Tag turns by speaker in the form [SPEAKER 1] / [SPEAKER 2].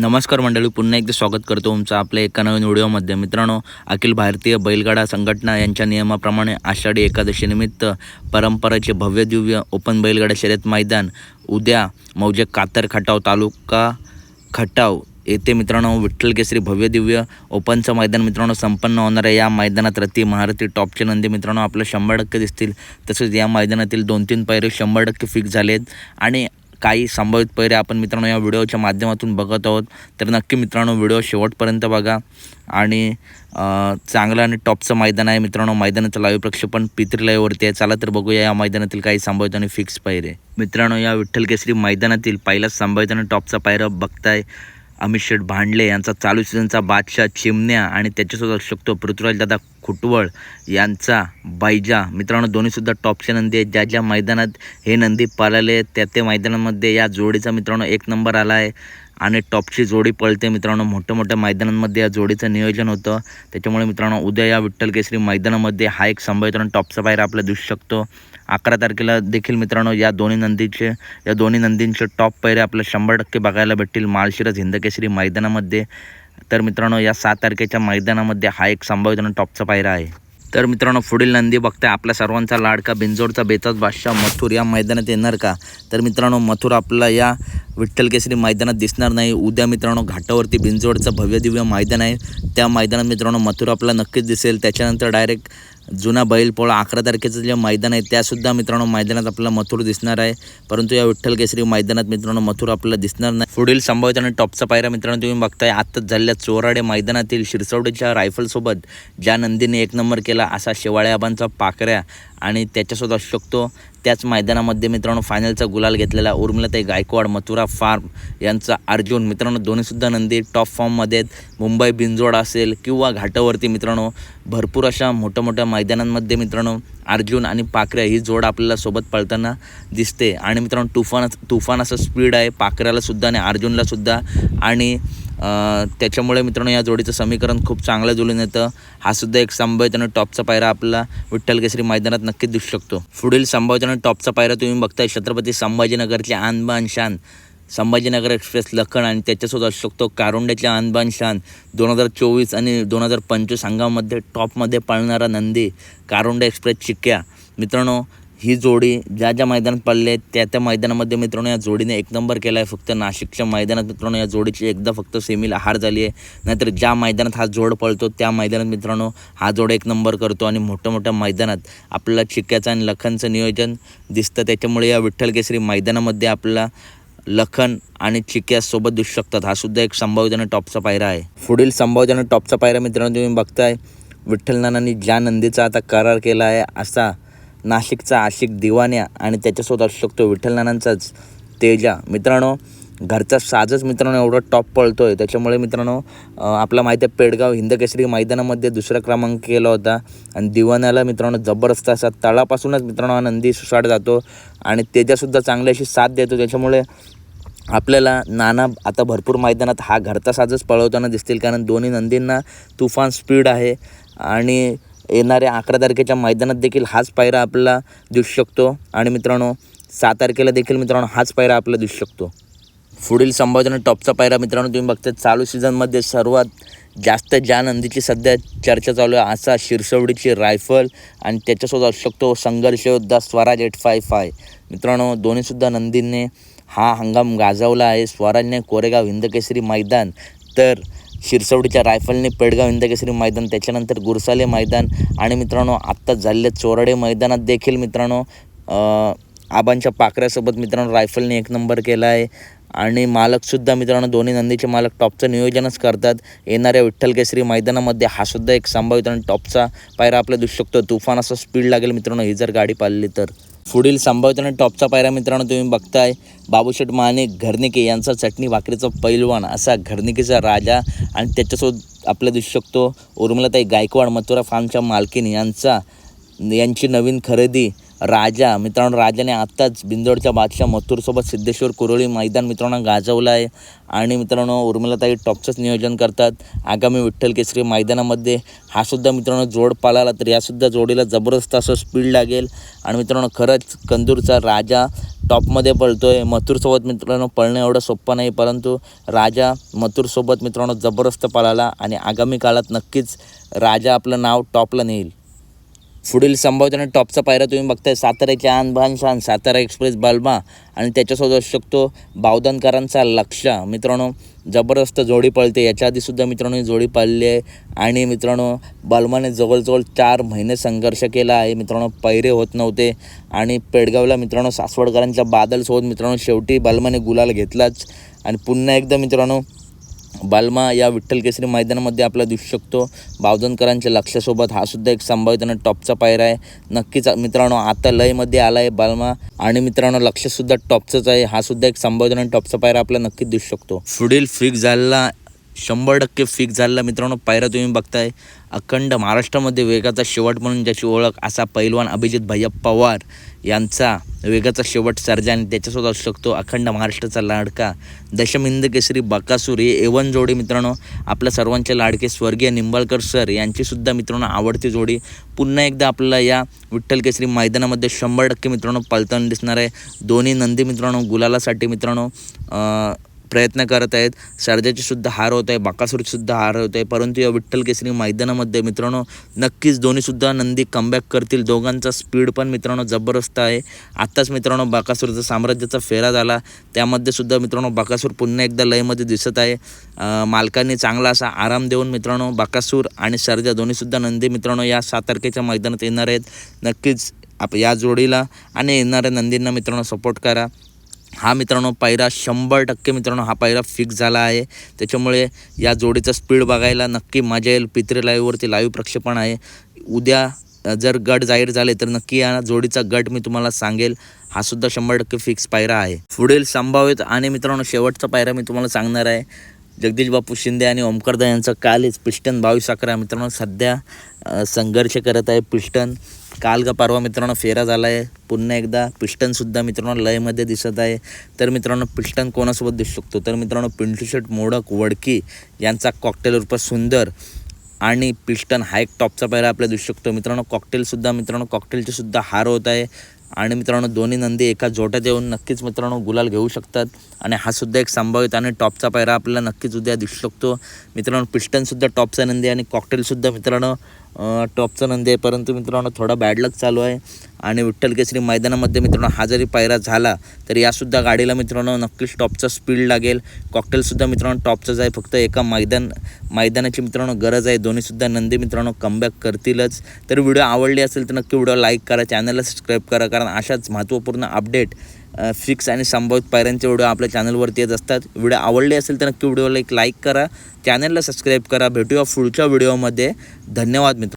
[SPEAKER 1] नमस्कार मंडळी पुन्हा एकदा स्वागत करतो तुमचं आपल्या एका नवीन व्हिडिओमध्ये. मित्रांनो अखिल भारतीय बैलगाडा संघटना यांच्या नियमाप्रमाणे आषाढी एकादशीनिमित्त परंपराचे भव्य दिव्य ओपन बैलगाडा शर्यत मैदान उद्या मौजे कातर खटाव तालुका खटाव येथे मित्रांनो विठ्ठल केसरी भव्य दिव्य ओपनचं मैदान मित्रांनो संपन्न होणार आहे. या मैदानात रती महारथी टॉपचे नंदी मित्रांनो आपलं शंभर टक्के दिसतील. तसेच या मैदानातील दोन तीन पैरे शंभर टक्के फिक्स झाले आहेत आणि काही संभावित पैरे आपण मित्रांनो या व्हिडिओच्या माध्यमातून बघत आहोत. तर नक्की मित्रांनो व्हिडिओ शेवटपर्यंत बघा. आणि चांगलं आणि टॉपचं मैदान आहे मित्रांनो. मैदानाचं लाईव्ह प्रक्षेपण पितृलयवरती लाईव्हवरती आहे. चला तर बघूया या मैदानातील काही संभावित आणि फिक्स पैरे मित्रांनो या विठ्ठल केसरी मैदानातील पहिलाच संभावित आणि टॉपचा पायरा बघताय. अमित शेठ भांडले यांचा चालू सीझनचा बादशाह चिमण्या आणि त्याच्यासोबत असू शकतो पृथ्वीराज दादा खुटवळ यांचा बायजा मित्रांनो दोन्हीसुद्धा टॉपच्या नंदी आहेत. ज्या ज्या मैदानात हे नंदी पाळले आहेत त्या त्या मैदानामध्ये या जोडीचा मित्रांनो एक नंबर आला आहे आणि टॉपची जोडी पळते मित्रांनो. मोठ्या मोठ्या मैदानांमध्ये या जोडीचं नियोजन होतं. त्याच्यामुळे मित्रांनो उद्या या विठ्ठल केसरी मैदानामध्ये हा एक संभावित टॉपचा बाहेर आपल्या दिसू शकतो. अकरा तारखेला देखील मित्रांनो या दोन्ही नंदीचे या दोन्ही नंदींचे टॉप पैरे आपल्या शंभर टक्के बघायला भेटतील. माळशिरस हिंदकेसरी मैदानामध्ये. तर मित्रांनो या सात तारखेच्या मैदानामध्ये हा एक संभावित टॉपचा पायरा आहे. तर मित्रांनो पुढील नंदी बघताय. आपल्या सर्वांचा लाडका बिंजोडचा बेताज बादशाह मथुर या मैदानात येणार का? तर मित्रांनो मथुर आपला या विठ्ठल केसरी मैदानात दिसणार नाही. उद्या मित्रांनो घाटावरती बिंजोडचं भव्य दिव्य मैदान आहे. त्या मैदानात मित्रांनो मथुर आपला नक्कीच दिसेल. त्याच्यानंतर डायरेक्ट जुना बैलपोळा अकरा तारखेचं जे मैदान आहे त्यासुद्धा मित्रांनो मैदानात आपल्याला मथुर दिसणार आहे. परंतु या विठ्ठल केसरी मैदानात मित्रांनो मथुर आपल्याला दिसणार नाही. पुढील संभावित आणि टॉपचा पायरा मित्रांनो तुम्ही बघताय. आत्ताच झालेल्या चोराडे मैदानातील शिरसवडीच्या रायफलसोबत ज्या नंदीने एक नंबर केला असा शेवाळ्याबांचा पाकऱ्या आणि त्याच्यासोबत असू शकतो. त्याच मैदानामध्ये मित्रांनो फायनलचा गुलाल घेतलेला उर्मिलाताई गायकवाड मथुरा फार्म यांचा अर्जुन. मित्रांनो दोन्हीसुद्धा नंदी टॉप फॉर्ममध्ये आहेत. मुंबई बिंजोड असेल किंवा घाटावरती मित्रांनो भरपूर अशा मोठ्या मोठ्या मैदानांमध्ये मित्रांनो अर्जुन आणि पाकऱ्या ही जोड आपल्याला सोबत पळताना दिसते. आणि मित्रांनो तुफान तुफान असं स्पीड आहे. पाखऱ्यालासुद्धा आणि अर्जुनलासुद्धा आणि त्याच्यामुळे मित्रांनो या जोडीचं समीकरण खूप चांगलं जुळून येतं. हा सुद्धा एक संभावित टॉपचा पायरा आपला विठ्ठल केसरी मैदानात नक्कीच दिसू शकतो. पुढील संभावित टॉपचा पायरा तुम्ही बघताय छत्रपती संभाजीनगरचे आणबान शान. संभाजीनगर एक्सप्रेस लखन आणि त्याच्यासोबत असू शकतो कारुंड्याचे आणबान शान. दोन हजार चोवीस आणि दोन हजार पंचवीस हंगामामध्ये टॉपमध्ये पाळणारा नंदी कारुंडा एक्सप्रेस चिक्क्या मित्रांनो ही जोडी ज्या ज्या मैदानात पडले त्या त्या मैदानामध्ये मित्रांनो या जोडीने एक नंबर केला आहे फक्त नाशिकच्या मैदानात. मित्रांनो या जोडीची एकदा फक्त सेमीला हार झाली आहे. नाहीतर ज्या मैदानात हा जोड पळतो त्या मैदानात मित्रांनो हा जोड एक नंबर करतो. आणि मोठ्या मोठ्या मैदानात आपल्याला चिक्क्याचं आणि लखनचं नियोजन दिसतं. त्याच्यामुळे या विठ्ठल केसरी मैदानामध्ये आपल्याला लखन आणि चिक्यासोबत दिसू शकतात. हा सुद्धा एक संभावजन टॉपचा पायरा आहे. पुढील संभावजन टॉपचा पायरा मित्रांनो तुम्ही बघताय. विठ्ठल नानांनी ज्या नंदीचा आता करार केला आहे असा नाशिकचा आशिक दिवान्या आणि त्याच्यासोबत असू शकतो विठ्ठलनानांचाच तेजा. मित्रांनो घरचा साजच मित्रांनो एवढा टॉप पळतो आहे त्याच्यामुळे मित्रांनो आपला माहिती आहे पेडगाव हिंदकेसरी मैदानामध्ये दुसरा क्रमांक केला होता. आणि दिवाण्याला मित्रांनो जबरदस्त असा तळापासूनच मित्रांनो हा नंदी सुसाट जातो आणि तेजासुद्धा चांगली अशी साथ देतो. त्याच्यामुळे आपल्याला नाना आता भरपूर मैदानात हा घरचा साजच पळवताना दिसतील. कारण दोन्ही नंदींना तुफान स्पीड आहे. आणि येणाऱ्या अकरा तारखेच्या मैदानात देखील हाच पायरा आपल्याला दिसू शकतो. आणि मित्रांनो सात तारखेला देखील मित्रांनो हाच पायरा आपल्याला दिसू शकतो. पुढील संभाजन टॉपचा पायरा मित्रांनो तुम्ही बघता चालू सीझनमध्ये सर्वात जास्त ज्या नंदीची सध्या चर्चा चालू आहे असा शिरसवडीची रायफल आणि त्याच्यासोबत असू शकतो संघर्ष योद्धा स्वराज एट फाय फाय मित्रांनो दोन्हीसुद्धा नंदींनी हा हंगाम गाजवला आहे. स्वराजने कोरेगाव हिंदकेसरी मैदान. तर शिरसवडीच्या रायफलने पेडगाव इंदकेसरी मैदान त्याच्यानंतर गुरसाले मैदान आणि मित्रांनो आत्ताच झालेल्या चोरडे मैदानात देखील मित्रांनो आबांच्या पाकऱ्यासोबत मित्रांनो रायफलने एक नंबर केला आहे. आणि मालकसुद्धा मित्रांनो दोन्ही नंदीचे मालक टॉपचं नियोजनच करतात. येणाऱ्या विठ्ठल केसरी मैदानामध्ये हा सुद्धा एक संभावित आणि टॉपचा पायरा आपल्या दिसू शकतो तुफान असा स्पीड लागेल मित्रांनो ही जर गाडी पाळली तर. पुढील संभावित आणि टॉपचा पायरा मित्रांनो तुम्ही बघताय. बाबूशेठ माने घरनिके यांचा चटणी भाकरीचा पैलवान असा घरनिकेचा राजा आणि त्याच्यासोबत आपल्या दिसू शकतो. उर्मिलाताई गायकवाड मथुरा फार्मच्या मालकीन यांचा यांची नवीन खरेदी राजा. मित्रांनो राजाने आत्ताच बिंदोडच्या बादशाह मथुरसोबत सिद्धेश्वर कुरोळी मैदान मित्रांनो गाजवलं आहे. आणि मित्रांनो उर्मिलाताई टॉपचंच नियोजन करतात. आगामी विठ्ठल केसरी मैदानामध्ये हा सुद्धा मित्रांनो जोड पाळाला तर यासुद्धा जोडीला जबरदस्त असं स्पीड लागेल. आणि मित्रांनो खरंच कंदूरचा राजा टॉपमध्ये पळतो आहे मथुरसोबत मित्रांनो पळणं एवढं सोपं नाही परंतु राजा मथुरसोबत मित्रांनो जबरदस्त पळाला आणि आगामी काळात नक्कीच राजा आपलं नाव टॉपला नेईल. पुढील संभाव्यता टॉपचा पायरा तुम्ही बघताय साताऱ्याच्या आनबान शान सातारा एक्सप्रेस बालमा. आणि त्याच्यासोबत असू शकतो बावधनकरांचा लक्षा. मित्रांनो जबरदस्त जोडी पळते. याच्या आधीसुद्धा मित्रांनो ही जोडी पाळली आहे. आणि मित्रांनो बालमाने जवळजवळ चार महिने संघर्ष केला आहे. मित्रांनो पैरे होत नव्हते. आणि पेडगावला मित्रांनो सासवडकरांच्या बादलसोबत मित्रांनो शेवटी बालमाने गुलाल घेतलाच. आणि पुन्हा एकदा मित्रांनो बालमा या विठ्ठल केसरी मैदानामध्ये आपला दिसू शकतो. बावधनकरांच्या लक्षासोबत हा सुद्धा एक संभाव्यतेनं टॉपचा पायरा आहे. नक्कीच मित्रांनो आता लयमध्ये आला आहे बालमा आणि मित्रांनो लक्षसुद्धा टॉपचंच आहे. हा सुद्धा एक संभाव्यतेनं टॉपचा पायरा आपला नक्कीच दिसू शकतो. पुढील फिक्स झालेला शंभर टक्के फिक्स झालेला मित्रांनो पायरा तुम्ही बघताय. अखंड महाराष्ट्रामध्ये वेगाचा शेवट म्हणून ज्याची ओळख असा पैलवान अभिजित भैया पवार यांचा वेगाचा शेवट सर्जा आणि त्याच्यासोबत असू शकतो. अखंड महाराष्ट्राचा लाडका दशमिंद केसरी बकासूर हे एवन जोडी मित्रांनो आपल्या सर्वांचे लाडके स्वर्गीय निंबाळकर सर यांचीसुद्धा मित्रांनो आवडती जोडी. पुन्हा एकदा आपल्याला या विठ्ठल केसरी मैदानामध्ये शंभर टक्के मित्रांनो पळताना दिसणार आहे. दोन्ही नंदी मित्रांनो गुलालासाठी मित्रांनो प्रयत्न करत आहेत. सर्जाची सुद्धा हार होत आहे बाकासूरची सुद्धा हार होत आहे. परंतु या विठ्ठल केसरी मैदानामध्ये मित्रांनो नक्कीच दोन्हीसुद्धा नंदी कमबॅक करतील. दोघांचा स्पीड पण मित्रांनो जबरदस्त आहे. आत्ताच मित्रांनो बाकासूरचा साम्राज्याचा फेरा झाला. त्यामध्ये सुद्धा मित्रांनो बाकासूर पुन्हा एकदा लयमध्ये दिसत आहे. मालकांनी चांगला असा आराम देऊन मित्रांनो बाकासूर आणि सर्जा दोन्हीसुद्धा नंदी मित्रांनो या सात तारखेच्या मैदानात येणार आहेत. नक्कीच आप या जोडीला आणि येणाऱ्या नंदींना मित्रांनो सपोर्ट करा. हा मित्रांनो पायरा शंभर टक्के मित्रांनो हा पायरा फिक्स झाला आहे. त्याच्यामुळे या जोडीचा स्पीड बघायला नक्की मजा येईल. पित्रे लाईव्हवरती लाईव्ह प्रक्षेपण आहे. उद्या जर गट जाहीर झाले तर नक्की या जोडीचा गट मी तुम्हाला सांगेल. हा सुद्धा शंभर टक्के फिक्स पायरा आहे. पुढील संभाव्यत आणि मित्रांनो शेवटचा पायरा मी तुम्हाला सांगणार आहे. जगदीश बापू शिंदे आणि ओमकरदा यांचं कालच पिष्टन बावीस अकरा. मित्रांनो सध्या संघर्ष करत आहे पिष्टन. काल का परवा मित्रांनो फेरा झाला आहे पुन्हा एकदा पिष्टनसुद्धा मित्रांनो लयमध्ये दिसत आहे. तर मित्रांनो पिष्टन कोणासोबत दिसू शकतो? तर मित्रांनो पिंटू शर्ट मोडक वडकी यांचा कॉकटेल रूप सुंदर आणि पिस्टन हा एक टॉपचा पहिला आपल्या दिसू शकतो. मित्रांनो कॉकटेलसुद्धा मित्रांनो कॉकटेलचे सुद्धा हार होत आहे. आणि मित्रांनो दोन्ही नंदी एका जोट्यात येऊन नक्कीच मित्रांनो गुलाल घेऊ शकतात. आणि हा सुद्धा एक संभावित आणि टॉपचा पायरा आपल्याला नक्कीच उद्या दिसू शकतो. मित्रांनो पिस्टनसुद्धा टॉपचा नंदी आणि कॉकटेलसुद्धा मित्रांनो टॉपचा नंदी आहे. परंतु मित्रांनो थोडा बॅड लक चालू आहे. आणि विठ्ठल केसरी मैदानामध्ये मित्रांनो हा जरी पायरा झाला तर यासुद्धा गाडीला मित्रांनो नक्कीच टॉपचा स्पीड लागेल. कॉकटेलसुद्धा मित्रांनो टॉपचाच आहे. फक्त एका मैदान मैदानाची मित्रांनो गरज आहे. दोन्हीसुद्धा नंदी मित्रांनो कमबॅक करतीलच. तर व्हिडिओ आवडली असेल तर नक्की व्हिडिओ लाईक करा. चॅनलला सबस्क्राईब करा. कारण अशाच महत्त्वपूर्ण अपडेट फिक्स आणि संभावित पायऱ्यांचे व्हिडिओ आपल्या चॅनलवरती येत असतात. व्हिडिओ आवडले असेल तर नक्की व्हिडिओला एक लाईक करा. चॅनलला सबस्क्राईब करा. भेटूया पुढच्या व्हिडिओमध्ये. धन्यवाद मित्र